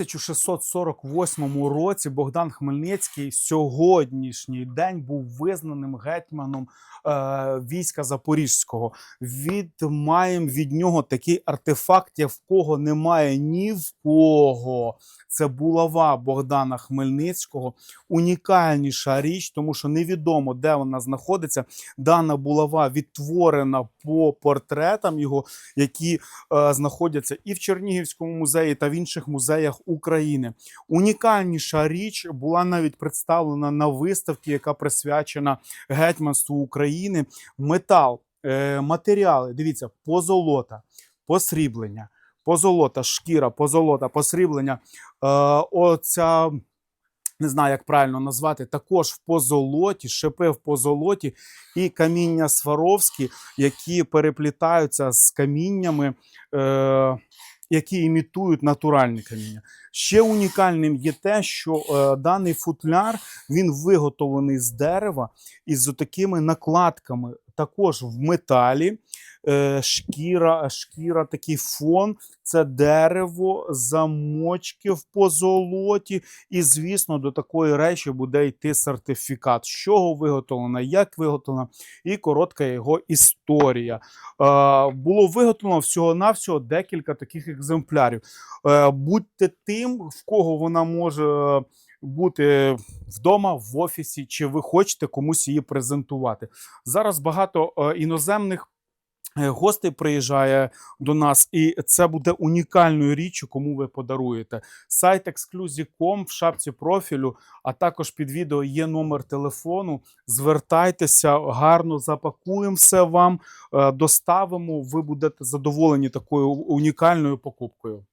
1648 році Богдан Хмельницький сьогоднішній день був визнаним гетьманом е, війська Запорізького. Від маємо від нього такий артефакт, як в кого немає ні в кого. Це булава Богдана Хмельницького. Унікальніша річ, тому що невідомо, де вона знаходиться. Дана булава відтворена по портретам його, які е, знаходяться і в Чернігівському музеї та в інших музеях України. Унікальніша річ була навіть представлена на виставці, яка присвячена гетьманству України. Метал, е, матеріали. Дивіться, позолота, посріблення, позолота, шкіра, позолота, посріблення. Е, оця. Не знаю, як правильно назвати, також в позолоті, шипи в позолоті і каміння Сваровські, які переплітаються з каміннями, е, які імітують натуральні каміння. Ще унікальним є те, що е, даний футляр він виготовлений з дерева із такими накладками, також в металі. Е, шкіра, шкіра, такий фон, це дерево, замочки в позолоті. І, звісно, до такої речі буде йти сертифікат, з чого виготовлена, як виготовлена, і коротка його історія. Е, було виготовлено всього-навсього декілька таких екземплярів. Е, будьте тим, в кого вона може. Бути вдома в офісі, чи ви хочете комусь її презентувати. Зараз багато е, іноземних е, гостей приїжджає до нас, і це буде унікальною річчю, кому ви подаруєте. Сайт Exclusive.com в шапці профілю, а також під відео є номер телефону. Звертайтеся, гарно запакуємо все вам, е, доставимо. Ви будете задоволені такою унікальною покупкою.